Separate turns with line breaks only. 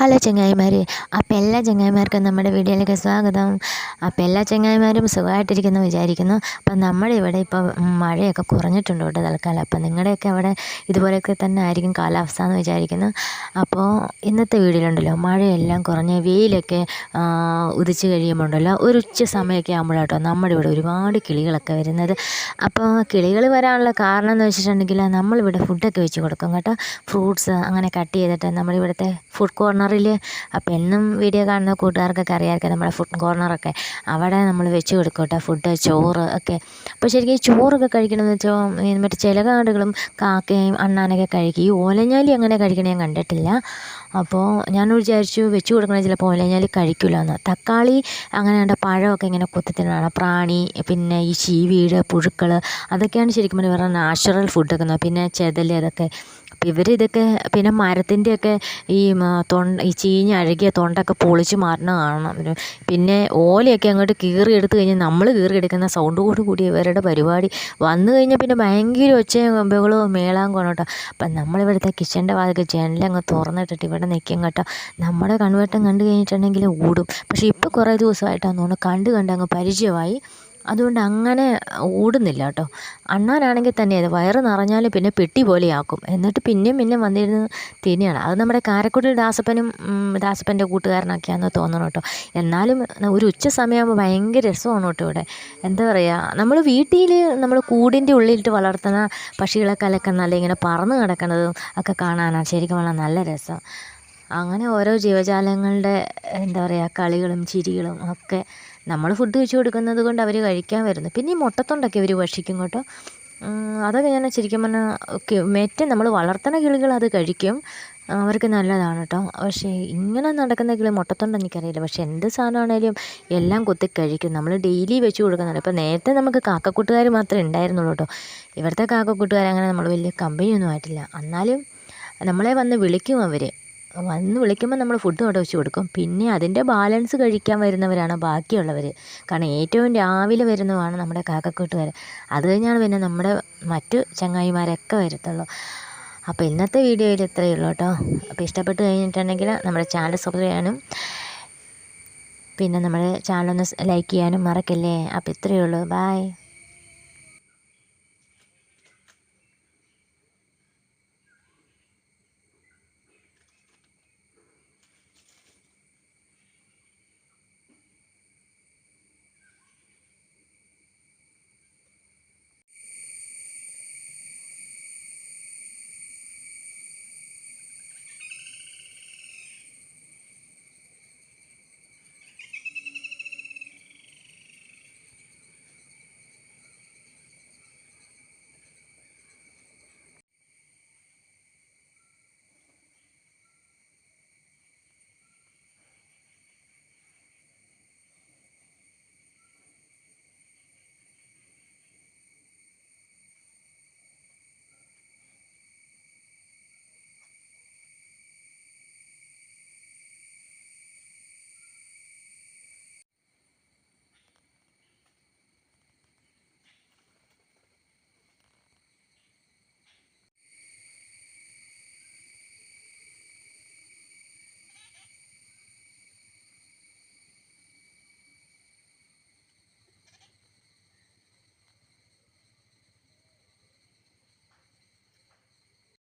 Hello ചങ്ങായിമാർ അപ്പോൾ എല്ലാ ചങ്ങായിമാർക്കും നമ്മുടെ വീഡിയോയിലേക്ക് സ്വാഗതം. അപ്പോൾ എല്ലാ ചങ്ങായിമാരും സുഖമായിട്ടിരിക്കുന്നു വിചാരിക്കുന്നു. അപ്പം നമ്മുടെ ഇവിടെ ഇപ്പോൾ മഴയൊക്കെ കുറഞ്ഞിട്ടുണ്ട് കേട്ടോ തൽക്കാലം. അപ്പം നിങ്ങളുടെയൊക്കെ അവിടെ ഇതുപോലെയൊക്കെ തന്നെ ആയിരിക്കും കാലാവസ്ഥ എന്ന് വിചാരിക്കുന്നു. അപ്പോൾ ഇന്നത്തെ വീഡിയോയിലുണ്ടല്ലോ മഴയെല്ലാം കുറഞ്ഞ് വെയിലൊക്കെ ഉദിച്ച് കഴിയുമ്പോൾ ഉണ്ടല്ലോ ഒരു ഉച്ച സമയമൊക്കെ ആകുമ്പോഴാട്ടോ നമ്മുടെ ഇവിടെ ഒരുപാട് കിളികളൊക്കെ വരുന്നത്. അപ്പോൾ കിളികൾ വരാനുള്ള കാരണം എന്ന് വെച്ചിട്ടുണ്ടെങ്കിൽ നമ്മളിവിടെ ഫുഡൊക്കെ വെച്ച് കൊടുക്കും കേട്ടോ. ഫ്രൂട്ട്സ് അങ്ങനെ കട്ട് ചെയ്തിട്ട് നമ്മളിവിടുത്തെ ഫുഡ് കോർണറിൽ അപ്പോൾ എന്നും വീഡിയോ കാണുന്ന കൂട്ടുകാർക്കൊക്കെ അറിയാമായിരിക്കും നമ്മുടെ ഫുഡ് കോർണറൊക്കെ. അവിടെ നമ്മൾ വെച്ച് കൊടുക്കട്ടെ ഫുഡ് ചോറ് ഒക്കെ. അപ്പോൾ ശരിക്കും ഈ ചോറൊക്കെ കഴിക്കണമെന്ന് വെച്ചാൽ മറ്റേ ചില കാടുകളും കാക്കയും അണ്ണാനൊക്കെ കഴിക്കും. ഈ ഓലഞ്ഞാലി അങ്ങനെ കഴിക്കണേ ഞാൻ കണ്ടിട്ടില്ല. അപ്പോൾ ഞാൻ വിചാരിച്ചു വെച്ച് കൊടുക്കണേ ചിലപ്പോൾ ഓലഞ്ഞാലി കഴിക്കില്ല എന്ന് തക്കാളി അങ്ങനെ പഴമൊക്കെ ഇങ്ങനെ കുത്തിത്തിനാണ് പ്രാണി പിന്നെ ഈ ചീവീട് പുഴുക്കൾ അതൊക്കെയാണ് ശരിക്കും പറഞ്ഞാൽ നാച്ചുറൽ ഫുഡൊക്കെ പിന്നെ ചെതൽ അതൊക്കെ. അപ്പോൾ ഇവർ ഇതൊക്കെ പിന്നെ മരത്തിന്റെയൊക്കെ ഈ തൊണ്ട ഈ ചീഞ്ഞ് അഴുകിയ തൊണ്ടൊക്കെ പൊളിച്ച് മാറണ കാണണം പിന്നെ ഓലയൊക്കെ അങ്ങോട്ട് കീറി എടുത്തു കഴിഞ്ഞാൽ നമ്മൾ കീറി എടുക്കുന്ന സൗണ്ടോട് കൂടി ഇവരുടെ പരിപാടി വന്നു കഴിഞ്ഞാൽ പിന്നെ ഭയങ്കര ഒച്ചയും ബഹളവും മേളാൻ കൊണ്ടോട്ടോ. അപ്പം നമ്മളിവിടുത്തെ കിച്ചന്റെ വാതിൽ ജനലങ്ങ് തുറന്നിട്ടിട്ട് ഇവിടെ നിൽക്കും കേട്ടോ. നമ്മുടെ കൺവേട്ടം കണ്ടു കഴിഞ്ഞിട്ടുണ്ടെങ്കിൽ ഓടും പക്ഷേ ഇപ്പോൾ കുറേ ദിവസമായിട്ടാണ് തോന്നുന്നു. കണ്ട് കണ്ട് അങ്ങ് പരിചയമായി. അതുകൊണ്ട് അങ്ങനെ ഓടുന്നില്ല കേട്ടോ. അണ്ണാനാണെങ്കിൽ തന്നെ അത് വയറ് നിറഞ്ഞാൽ പിന്നെ പെട്ടി പോലെയാക്കും. എന്നിട്ട് പിന്നെയും പിന്നെ വന്നിരുന്ന് തിന്നെയാണ് അത് നമ്മുടെ കാരക്കുടിൽ ദാസപ്പനും ദാസപ്പന്റെ കൂട്ടുകാരനൊക്കെയാണെന്ന് തോന്നണം കേട്ടോ. എന്നാലും ഒരു ഉച്ച സമയമാകുമ്പോൾ ഭയങ്കര രസമാണ് കേട്ടോ ഇവിടെ. എന്താ പറയുക നമ്മൾ വീട്ടിൽ നമ്മൾ കൂടിന്റെ ഉള്ളിലിട്ട് വളർത്തുന്ന പക്ഷികളെ കലക്ക അല്ലെങ്കിൽ ഇങ്ങനെ പറന്ന് കിടക്കുന്നതും ഒക്കെ കാണാനാണ് ശരിക്കും പറഞ്ഞാൽ നല്ല രസം. അങ്ങനെ ഓരോ ജീവജാലങ്ങളുടെ എന്താ പറയുക കളികളും ചിരികളും ഒക്കെ നമ്മൾ ഫുഡ് വെച്ച് കൊടുക്കുന്നത് കൊണ്ട് അവർ കഴിക്കാൻ വരുന്നു. പിന്നെ ഈ മുട്ടത്തൊണ്ടൊക്കെ അവർ ഭക്ഷിക്കും കേട്ടോ. അതൊക്കെ ഞാൻ ശരിക്കും പറഞ്ഞാൽ മെറ്റ് നമ്മൾ വളർത്തുന്ന കിളികൾ അത് കഴിക്കും. അവർക്ക് നല്ലതാണ് കേട്ടോ. പക്ഷേ ഇങ്ങനെ നടക്കുന്ന കിളി മുട്ടത്തൊണ്ട് എനിക്കറിയില്ല. പക്ഷേ എന്ത് സാധനമാണേലും എല്ലാം കൊത്തി കഴിക്കും. നമ്മൾ ഡെയിലി വെച്ച് കൊടുക്കുന്നുണ്ട്. ഇപ്പോൾ നേരത്തെ നമുക്ക് കാക്കക്കൂട്ടുകാർ മാത്രമേ ഉണ്ടായിരുന്നുള്ളൂ കേട്ടോ. ഇവിടുത്തെ കാക്കക്കൂട്ടുകാർ അങ്ങനെ നമ്മൾ വലിയ കമ്പനിയൊന്നും ആയിട്ടില്ല. എന്നാലും നമ്മളെ വന്ന് വിളിക്കും അവർ വന്ന് വിളിക്കുമ്പോൾ നമ്മൾ ഫുഡ് അവിടെ വെച്ച് കൊടുക്കും. പിന്നെ അതിന്റെ ബാലൻസ് കഴിക്കാൻ വരുന്നവരാണ് ബാക്കിയുള്ളവർ കാരണം ഏറ്റവും രാവിലെ വരുന്നതാണ് നമ്മുടെ കാക്കക്കൂട്ടുകാർ അത് കഴിഞ്ഞാണ് പിന്നെ നമ്മുടെ മറ്റു ചങ്ങായിമാരൊക്കെ വരത്തുള്ളൂ. അപ്പോൾ ഇന്നത്തെ വീഡിയോയിൽ ഇത്രയേ ഉള്ളൂ കേട്ടോ. അപ്പോൾ ഇഷ്ടപ്പെട്ട് കഴിഞ്ഞിട്ടുണ്ടെങ്കിൽ നമ്മുടെ ചാനൽ സബ്സ്ക്രൈബ് ചെയ്യാനും പിന്നെ നമ്മുടെ ചാനൽ ഒന്ന് ലൈക്ക് ചെയ്യാനും മറക്കല്ലേ? അപ്പോൾ ഇത്രയേ ഉള്ളൂ. ബായ്